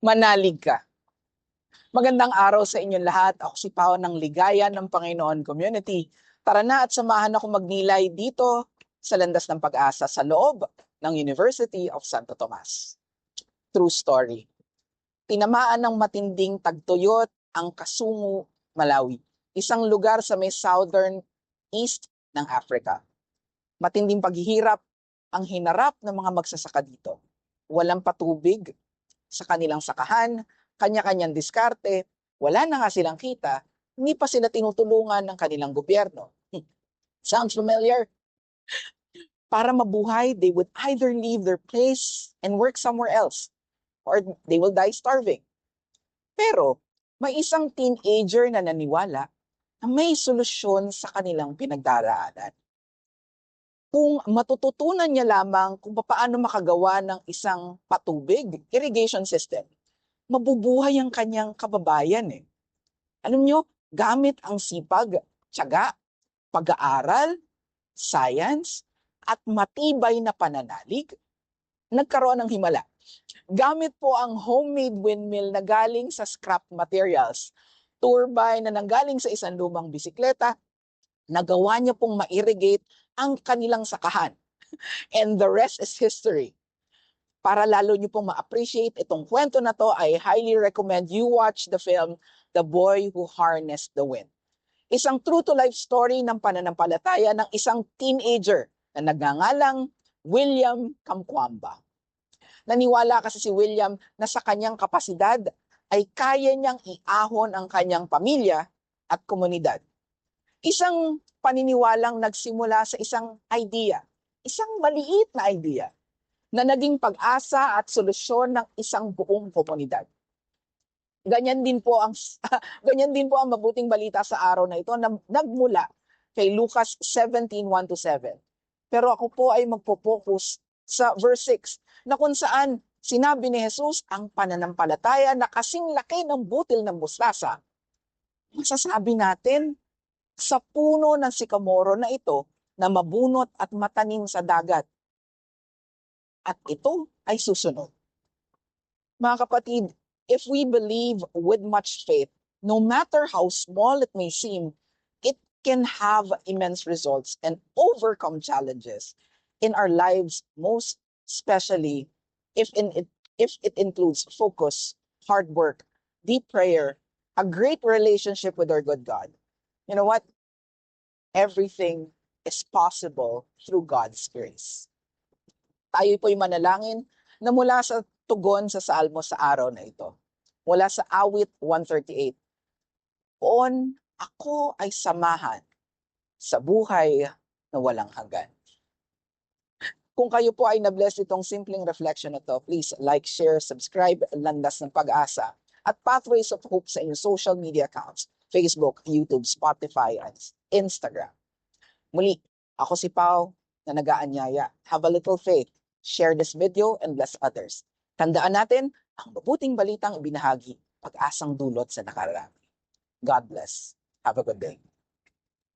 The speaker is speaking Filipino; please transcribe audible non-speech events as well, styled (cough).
manalig ka. Magandang araw sa inyong lahat. Ako si Pao ng Ligaya ng Panginoon Community. Tara na at samahan ako magnilay dito sa landas ng pag-asa sa loob ng University of Santo Tomas. True story. Tinamaan ng matinding tagtuyot ang Kasungu, Malawi, isang lugar sa may southern east ng Africa. Matinding paghihirap ang hinarap ng mga magsasaka dito. Walang patubig sa kanilang sakahan, kanya-kanyang diskarte, wala na nga silang kita, hindi pa sila tinutulungan ng kanilang gobyerno. Hmm. Sounds familiar? Para mabuhay, they would either leave their place and work somewhere else, or they will die starving. Pero, may isang teenager na naniwala na may solusyon sa kanilang pinagdaraanan kung matututunan niya lamang kung paano makagawa ng isang patubig, irrigation system, mabubuhay ang kanyang kababayan eh. Alam niyo, gamit ang sipag, tiyaga, pag-aaral, science, at matibay na pananalig, nagkaroon ng himala. Gamit po ang homemade windmill na galing sa scrap materials, turbine na nanggaling sa isang lumang bisikleta, nagawa niya pong ma-irrigate ang kanilang sakahan. (laughs) And the rest is history. Para lalo niyo pong ma-appreciate itong kwento na to, I highly recommend you watch the film The Boy Who Harnessed the Wind. Isang true-to-life story ng pananampalataya ng isang teenager na nagngangalang William Kamkwamba. Naniwala kasi si William na sa kanyang kapasidad ay kaya niyang iahon ang kanyang pamilya at komunidad. Isang paniniwalang nagsimula sa isang idea, isang maliit na idea na naging pag-asa at solusyon ng isang buong komunidad. Ganyan din po ang (laughs) ganyan din po ang mabuting balita sa araw na ito na nagmula kay Lucas 17:1 to 7. Pero ako po ay magpo-focus sa verse 6 na kung saan sinabi ni Jesus ang pananampalataya na kasing laki ng butil ng mustasa. Masasabi natin sa puno ng sikamoro na ito na mabunot at matanim sa dagat. At ito ay susunod. Mga kapatid, if we believe with much faith, no matter how small it may seem, it can have immense results and overcome challenges in our lives, most especially if, in it, if it includes focus, hard work, deep prayer, a great relationship with our good God. You know what? Everything is possible through God's grace. Tayo po'y manalangin na mula sa tugon sa salmo sa araw na ito. Mula sa awit 138. Poon ako ay samahan sa buhay na walang hanggan. Kung kayo po ay na-bless itong simpleng reflection na to, please like, share, subscribe, Landas ng Pag-asa at Pathways of Hope sa inyong social media accounts, Facebook, YouTube, Spotify, at Instagram. Muli, ako si Pau na nagaanyaya. Have a little faith. Share this video and bless others. Tandaan natin, ang mabuting balitang ibinahagi, pag-asang dulot sa nakararami. God bless. Have a good day.